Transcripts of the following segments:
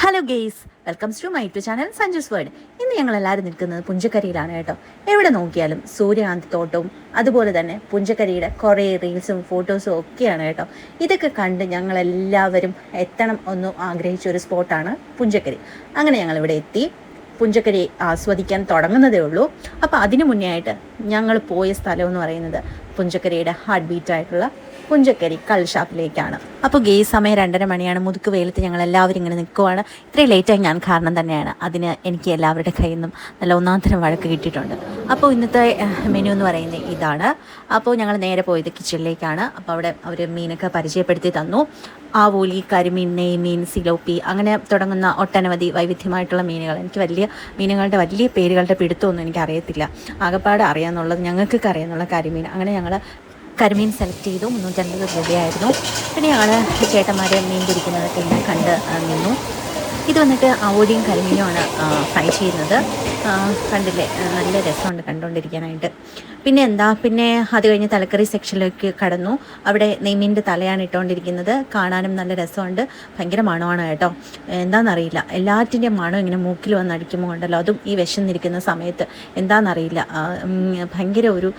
Hello guys welcomes to my to channel Sanju's world ഇന്ന് ഞങ്ങൾ എല്ലാവരും നിൽക്കുന്നത് പുഞ്ചക്കരിയിലാണ് കേട്ടോ. എവിടെ നോക്കിയാലും സൂര്യകാന്തി തോട്ടവും അതുപോലെ തന്നെ പുഞ്ചക്കരിയുടെ കുറേ റീൽസും ഫോട്ടോസും ഒക്കെയാണ് കേട്ടോ. ഇതൊക്കെ കണ്ട് ഞങ്ങളെല്ലാവരും എത്തണം എന്ന് ആഗ്രഹിച്ച ഒരു സ്പോട്ടാണ് പുഞ്ചക്കരി. അങ്ങനെ ഞങ്ങൾ ഇവിടെ എത്തി. പുഞ്ചക്കരി ആസ്വദിക്കാൻ തുടങ്ങുന്നതേ ഉള്ളൂ. അപ്പോൾ അതിനു മുന്നേ ആയിട്ട് ഞങ്ങൾ പോയ സ്ഥലം എന്ന് പറയുന്നത് പുഞ്ചക്കരിയുടെ ഹാർട്ട് ബീറ്റ് ആയിട്ടുള്ള പുഞ്ചക്കരി കൾഷാപ്പിലേക്കാണ് അപ്പോൾ ഗേ സമയം രണ്ടര മണിയാണ്. മുതുക്ക് വെയിലത്ത് ഞങ്ങൾ എല്ലാവരും ഇങ്ങനെ നിൽക്കുവാണ്. ഇത്രയും ലേറ്റായി ഞാൻ കാരണം തന്നെയാണ്. അതിന് എനിക്ക് എല്ലാവരുടെ കയ്യിൽ നിന്നും നല്ല ഒന്നാന്തരം വഴക്ക് കിട്ടിയിട്ടുണ്ട്. അപ്പോൾ ഇന്നത്തെ മെനു എന്ന് പറയുന്നത് ഇതാണ്. അപ്പോൾ ഞങ്ങൾ നേരെ പോയത് കിച്ചണിലേക്കാണ് അപ്പോൾ അവിടെ അവർ മീനൊക്കെ പരിചയപ്പെടുത്തി തന്നു. ആവോലി കരിമീൻ നെയ്മീൻ സിലോപ്പി അങ്ങനെ തുടങ്ങുന്ന ഒട്ടനവധി വൈവിധ്യമായിട്ടുള്ള മീനുകൾ. എനിക്ക് വലിയ മീനുകളുടെ വലിയ പേരുകളുടെ പിടുത്തമൊന്നും എനിക്ക് അറിയത്തില്ല ആകപ്പാട് അറിയാമെന്നുള്ളത് ഞങ്ങൾക്കൊക്കെ അറിയാമെന്നുള്ള കരിമീൻ. അങ്ങനെ ഞങ്ങൾ കരിമീൻ സെലക്ട് ചെയ്തു. മുന്നൂറ്റൻപത് രൂപയായിരുന്നു. പിന്നെ ഞങ്ങൾ ചേട്ടന്മാർ മീൻ പിടിക്കുന്നതൊക്കെ ഇങ്ങനെ കണ്ട് നിന്നു. ഇത് വന്നിട്ട് ആവോലിയും കരിമീനുമാണ് ഫ്രൈ ചെയ്യുന്നത്. കണ്ടില്ലേ? നല്ല രസമുണ്ട് കണ്ടുകൊണ്ടിരിക്കാനായിട്ട് പിന്നെ എന്താ? പിന്നെ അത് കഴിഞ്ഞ് തലക്കറി സെക്ഷനിലേക്ക് കടന്നു. അവിടെ നെയ്മീന്റെ തലയാണ് ഇട്ടുകൊണ്ടിരിക്കുന്നത് കാണാനും നല്ല രസമുണ്ട്. ഭയങ്കര മണമാണ് കേട്ടോ. എന്താണെന്നറിയില്ല എല്ലാറ്റിന്റെ മണം ഇങ്ങനെ മൂക്കിൽ വന്ന് അടിക്കുമ്പോൾ ഉണ്ടല്ലോ. അതും ഈ വിശന്നിരിക്കുന്ന സമയത്ത്. എന്താണെന്നറിയില്ല ഭയങ്കര ഒരു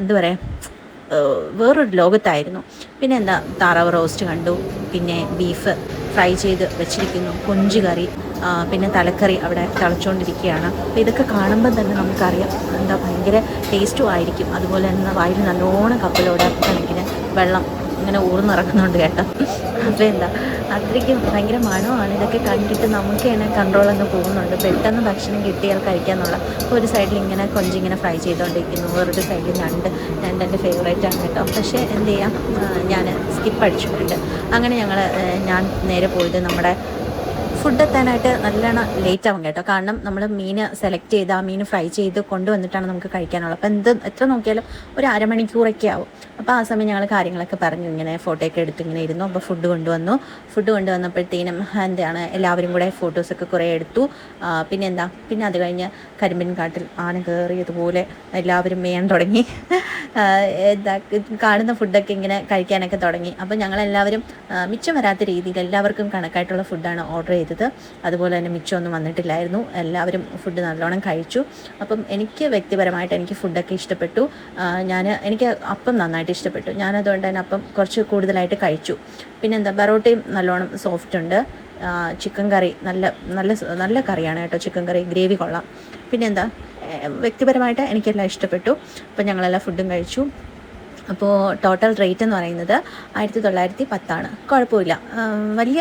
എന്താ പറയുക വേറൊരു ലോകത്തായിരുന്നു. പിന്നെ എന്താ താറാവ് റോസ്റ്റ് കണ്ടു. പിന്നെ ബീഫ് ഫ്രൈ ചെയ്ത് വെച്ചിരിക്കുന്നു. കൊഞ്ച് കറി പിന്നെ തലക്കറി അവിടെ തിളച്ചുകൊണ്ടിരിക്കുകയാണ് അപ്പോൾ ഇതൊക്കെ കാണുമ്പോൾ തന്നെ നമുക്കറിയാം എന്താ ഭയങ്കര ടേസ്റ്റും ആയിരിക്കും. അതുപോലെ തന്നെ വായിൽ നല്ലോണം കപ്പലോടെ കണക്കിന് വെള്ളം ഇങ്ങനെ ഊർന്നിറക്കുന്നുണ്ട് കേട്ടോ. അപ്പോൾ എന്താ അത്രയ്ക്കും ഭയങ്കര മണമാണ്. ഇതൊക്കെ കണ്ടിട്ട് നമുക്ക് തന്നെ കൺട്രോൾ അങ്ങ് പോകുന്നുണ്ട്. പെട്ടെന്ന് ഭക്ഷണം കിട്ടിയാൽ കഴിക്കാന്നുള്ള. ഒരു സൈഡിൽ ഇങ്ങനെ കൊഞ്ചിങ്ങനെ ഫ്രൈ ചെയ്തുകൊണ്ടിരിക്കുന്നു വേറൊരു സൈഡിൽ ഞണ്ട് ഞണ്ട് എന്റെ ഫേവറേറ്റ് ആണ് കേട്ടോ. പക്ഷേ എന്ത് ചെയ്യാം? ഞാൻ സ്കിപ്പ് അടിച്ചിട്ടുണ്ട്. അങ്ങനെ ഞങ്ങൾ ഞാൻ നേരെ പോയത് നമ്മുടെ ഫുഡ് എത്താനായിട്ട് നല്ലോണം ലേറ്റ് ആവും കേട്ടോ. കാരണം നമ്മൾ മീൻ സെലക്ട് ചെയ്ത് ആ മീൻ ഫ്രൈ ചെയ്ത് കൊണ്ടുവന്നിട്ടാണ് നമുക്ക് കഴിക്കാനുള്ളത്. അപ്പോൾ എന്ത് എത്ര നോക്കിയാലും ഒരു അരമണിക്കൂറൊക്കെ ആവും. അപ്പോൾ ആ സമയം ഞങ്ങൾ കാര്യങ്ങളൊക്കെ പറഞ്ഞു. ഇങ്ങനെ ഫോട്ടോയൊക്കെ എടുത്ത് ഇങ്ങനെ ഇരുന്നു. അപ്പോൾ ഫുഡ് കൊണ്ടുവന്നു. ഫുഡ് കൊണ്ടുവന്നപ്പോഴത്തേനും എന്താണ് എല്ലാവരും കൂടെ ഫോട്ടോസൊക്കെ കുറേ എടുത്തു. പിന്നെ എന്താ പിന്നെ അത് കഴിഞ്ഞ് കരിമ്പിൻ കാട്ടിൽ ആന കയറിയതുപോലെ എല്ലാവരും മേയാൻ തുടങ്ങി. എന്താ കാണുന്ന ഫുഡൊക്കെ ഇങ്ങനെ കഴിക്കാനൊക്കെ തുടങ്ങി. അപ്പോൾ ഞങ്ങളെല്ലാവരും മിച്ചം വരാത്ത രീതിയിൽ എല്ലാവർക്കും കണക്കായിട്ടുള്ള ഫുഡാണ് ഓർഡർ ചെയ്തത്. അതുപോലെ തന്നെ മിച്ചമൊന്നും വന്നിട്ടില്ലായിരുന്നു. എല്ലാവരും ഫുഡ് നല്ലോണം കഴിച്ചു. അപ്പം എനിക്ക് വ്യക്തിപരമായിട്ട് എനിക്ക് ഫുഡൊക്കെ ഇഷ്ടപ്പെട്ടു. ഞാൻ എനിക്ക് അപ്പം നന്നായിട്ട് ഇഷ്ടപ്പെട്ടു. ഞാനതുകൊണ്ട് തന്നെ അപ്പം കുറച്ച് കൂടുതലായിട്ട് കഴിച്ചു. പിന്നെന്താ ബറോട്ടയും നല്ലോണം സോഫ്റ്റ് ഉണ്ട്. ചിക്കൻ കറി നല്ല നല്ല നല്ല കറിയാണ് കേട്ടോ ചിക്കൻ കറി ഗ്രേവി കൊള്ളാം. പിന്നെന്താ വ്യക്തിപരമായിട്ട് എനിക്കെല്ലാം ഇഷ്ടപ്പെട്ടു. അപ്പം ഞങ്ങളെല്ലാം ഫുഡും കഴിച്ചു. അപ്പോൾ ടോട്ടൽ റേറ്റ് എന്ന് പറയുന്നത് ആയിരത്തി തൊള്ളായിരത്തി പത്താണ് കുഴപ്പമില്ല വലിയ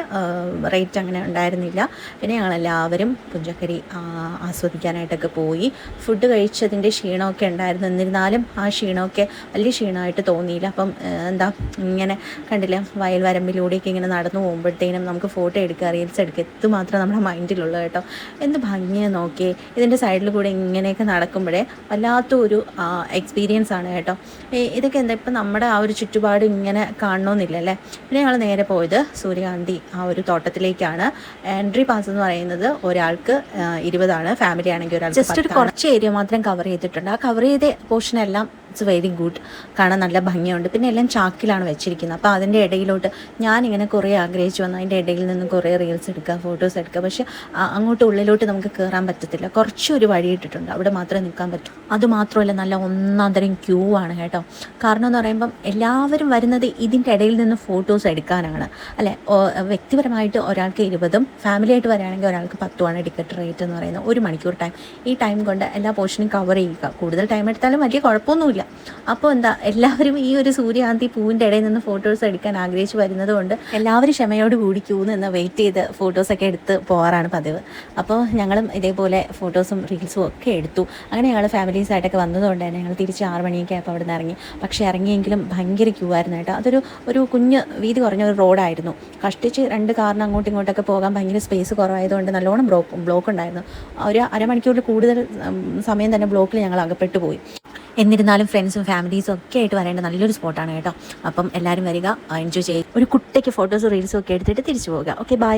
റേറ്റ് അങ്ങനെ ഉണ്ടായിരുന്നില്ല. പിന്നെ ഞങ്ങളെല്ലാവരും പുഞ്ചക്കരി ആ, ആസ്വദിക്കാനായിട്ടൊക്കെ പോയി. ഫുഡ് കഴിച്ചതിന്റെ ക്ഷീണമൊക്കെ ഉണ്ടായിരുന്നു. എന്നിരുന്നാലും ആ ക്ഷീണമൊക്കെ വലിയ ക്ഷീണമായിട്ട് തോന്നിയില്ല. അപ്പം എന്താ ഇങ്ങനെ കണ്ടില്ല വയൽ വരമ്പിലൂടെയൊക്കെ ഇങ്ങനെ നടന്നു പോകുമ്പോഴത്തേനും നമുക്ക് ഫോട്ടോ എടുക്കുക റീൽസ് എടുക്കുക ഇത് മാത്രം നമ്മുടെ മൈൻഡിലുള്ളൂ കേട്ടോ. എന്ത് ഭംഗിയെ നോക്കി ഇതിന്റെ സൈഡിൽ കൂടെ ഇങ്ങനെയൊക്കെ നടക്കുമ്പോഴേ വല്ലാത്തൊരു എക്സ്പീരിയൻസ് ആണ് കേട്ടോ. ഇതൊക്കെ എന്താ ഇപ്പം നമ്മുടെ ആ ഒരു ചുറ്റുപാട് ഇങ്ങനെ കാണണമെന്നില്ല അല്ലേ? പിന്നെ ഞങ്ങൾ നേരെ പോയത് സൂര്യകാന്തി ആ ഒരു തോട്ടത്തിലേക്കാണ്. എൻട്രി പാസ് എന്ന് പറയുന്നത് ഒരാൾക്ക് ഇരുപതാണ്. ഫാമിലി ആണെങ്കിൽ ഒരാൾ ജസ്റ്റ് ഒരു കുറച്ച് ഏരിയ മാത്രം കവർ ചെയ്തിട്ടുണ്ട്. ആ കവർ ചെയ്ത പോർഷൻ എല്ലാം ഇറ്റ്സ് വെരി ഗുഡ് കാണാൻ നല്ല ഭംഗിയുണ്ട്. പിന്നെ എല്ലാം ചാക്കിലാണ് വെച്ചിരിക്കുന്നത്. അപ്പോൾ അതിന്റെ ഇടയിലോട്ട് ഞാനിങ്ങനെ കുറേ ആഗ്രഹിച്ചു വന്നു. അതിന്റെ ഇടയിൽ നിന്ന് കുറേ റീൽസ് എടുക്കുക ഫോട്ടോസ് എടുക്കുക പക്ഷേ അങ്ങോട്ട് ഉള്ളിലോട്ട് നമുക്ക് കയറാൻ പറ്റത്തില്ല. കുറച്ചൊരു വഴി ഇട്ടിട്ടുണ്ട്. അവിടെ മാത്രമേ നിൽക്കാൻ പറ്റൂ. അതുമാത്രമല്ല നല്ല ഒന്നാം തരം ക്യൂ ആണ് കേട്ടോ. കാരണം എന്ന് പറയുമ്പം എല്ലാവരും വരുന്നത് ഇതിന്റെ ഇടയിൽ നിന്ന് ഫോട്ടോസ് എടുക്കാനാണ്. അല്ലെ? വ്യക്തിപരമായിട്ട് ഒരാൾക്ക് ഇരുപതും ഫാമിലി ആയിട്ട് വരികയാണെങ്കിൽ ഒരാൾക്ക് പത്തുമാണ് ടിക്കറ്റ് റേറ്റ് എന്ന് പറയുന്നത്. ഒരു മണിക്കൂർ ടൈം ഈ ടൈം കൊണ്ട് എല്ലാ പോർഷനും കവർ ചെയ്യുക. കൂടുതൽ ടൈം എടുത്താലും വലിയ കുഴപ്പമൊന്നുമില്ല. അപ്പോൾ എന്താ എല്ലാവരും ഈ ഒരു സൂര്യകാന്തി പൂവിന്റെ ഇടയിൽ നിന്ന് ഫോട്ടോസ് എടുക്കാൻ ആഗ്രഹിച്ചു വരുന്നത് കൊണ്ട് എല്ലാവരും ക്ഷമയോട് കൂടി ക്യൂ നിന്ന് വെയിറ്റ് ചെയ്ത് ഫോട്ടോസൊക്കെ എടുത്ത് പോകാറാണ് പതിവ്. അപ്പോൾ ഞങ്ങളും ഇതേപോലെ ഫോട്ടോസും റീൽസും ഒക്കെ എടുത്തു. അങ്ങനെ ഞങ്ങൾ ഫാമിലീസായിട്ടൊക്കെ വന്നതുകൊണ്ട് തന്നെ ഞങ്ങൾ തിരിച്ച് ആറ് മണിയൊക്കെ അപ്പോൾ അവിടെ നിന്ന് ഇറങ്ങി. പക്ഷേ ഇറങ്ങിയെങ്കിലും ഭയങ്കര ക്യൂ ആയിരുന്നു കേട്ടോ. അതൊരു ഒരു കുഞ്ഞ് വീതി കുറഞ്ഞ ഒരു റോഡായിരുന്നു കഷ്ടിച്ച് രണ്ട് കാറിന് അങ്ങോട്ടും ഇങ്ങോട്ടൊക്കെ പോകാൻ ഭയങ്കര സ്പേസ് കുറവായതുകൊണ്ട് നല്ലോണം ബ്ലോക്ക് ബ്ലോക്ക് ഉണ്ടായിരുന്നു. ഒരു അരമണിക്കൂറിൽ കൂടുതൽ സമയം തന്നെ ബ്ലോക്കിൽ ഞങ്ങൾ അകപ്പെട്ടു പോയി. എന്നിരുന്നാലും ഫ്രണ്ട്സും ഫാമിലീസും ഒക്കെ ആയിട്ട് വരേണ്ട നല്ലൊരു സ്പോട്ടാണ് കേട്ടോ. അപ്പം എല്ലാവരും വരിക എൻജോയ് ചെയ്യുക. ഒരു കുട്ടിക്ക് ഫോട്ടോസും റീൽസും ഒക്കെ എടുത്തിട്ട് തിരിച്ചു പോവുക. Okay bye